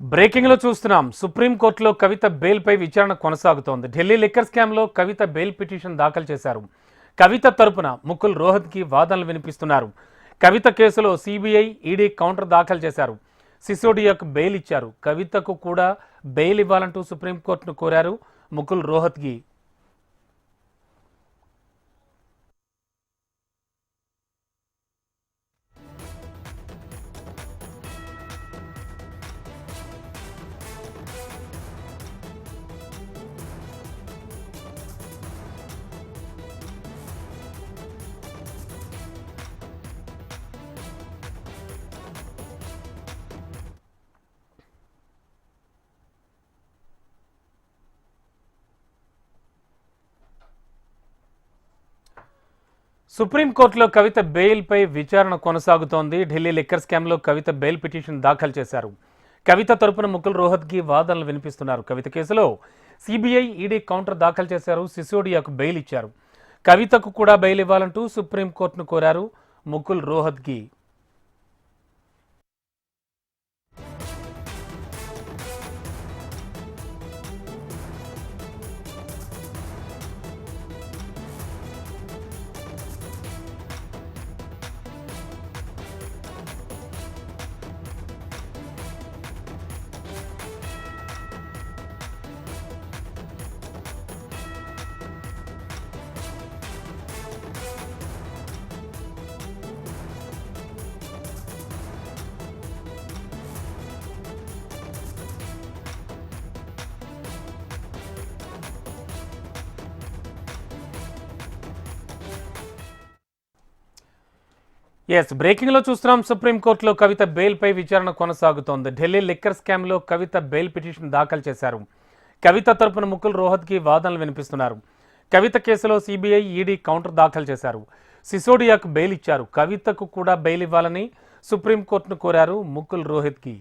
బ్రేకింగ్లో చూస్తున్నాం. సుప్రీంకోర్టులో కవిత బెయిల్ పై విచారణ కొనసాగుతోంది. ఢిల్లీ లిక్కర్ స్కామ్లో కవిత బెయిల్ పిటిషన్ దాఖలు చేశారు. కవిత తరపున ముకుల్ రోహత్కి వాదనలు వినిపిస్తున్నారు. కవిత కేసులో సిబిఐ ఈడీ కౌంటర్ దాఖలు చేశారు. సిసోడియాకు బెయిల్ ఇచ్చారు. కవితకు కూడా బెయిల్ ఇవ్వాలంటూ సుప్రీంకోర్టును కోరారు ముకుల్ రోహత్గి సుప్రీంకోర్టులో కవిత బెయిల్పై విచారణ కొనసాగుతోంది. ఢిల్లీ లిక్కర్ స్కామ్లో కవిత బెయిల్ పిటిషన్ దాఖలు చేశారు. కవిత తరపున ముకుల్ రోహత్కి వాదనలు వినిపిస్తున్నారు. కవిత కేసులో సిబిఐ ఈడీ కౌంటర్ దాఖలు చేశారు. సిసోడియాకు బెయిల్ ఇచ్చారు. కవితకు కూడా బెయిల్ ఇవ్వాలంటూ సుప్రీంకోర్టును కోరారు ముకుల్ రోహత్గి ఎస్ బ్రేకింగ్లో చూస్తున్నాం. సుప్రీంకోర్టులో కవిత బెయిల్ పై విచారణ కొనసాగుతోంది. ఢిల్లీ లిక్కర్ స్కామ్లో కవిత బెయిల్ పిటిషన్ దాఖలు చేశారు. కవిత తరపున ముకుల్ రోహత్కి వాదనలు వినిపిస్తున్నారు. కవిత కేసులో సిబిఐ ఈడీ కౌంటర్ దాఖలు చేశారు. సిసోడియాకు బెయిల్ ఇచ్చారు. కవితకు కూడా బెయిల్ ఇవ్వాలని సుప్రీంకోర్టును కోరారు ముకుల్ రోహిత్కి.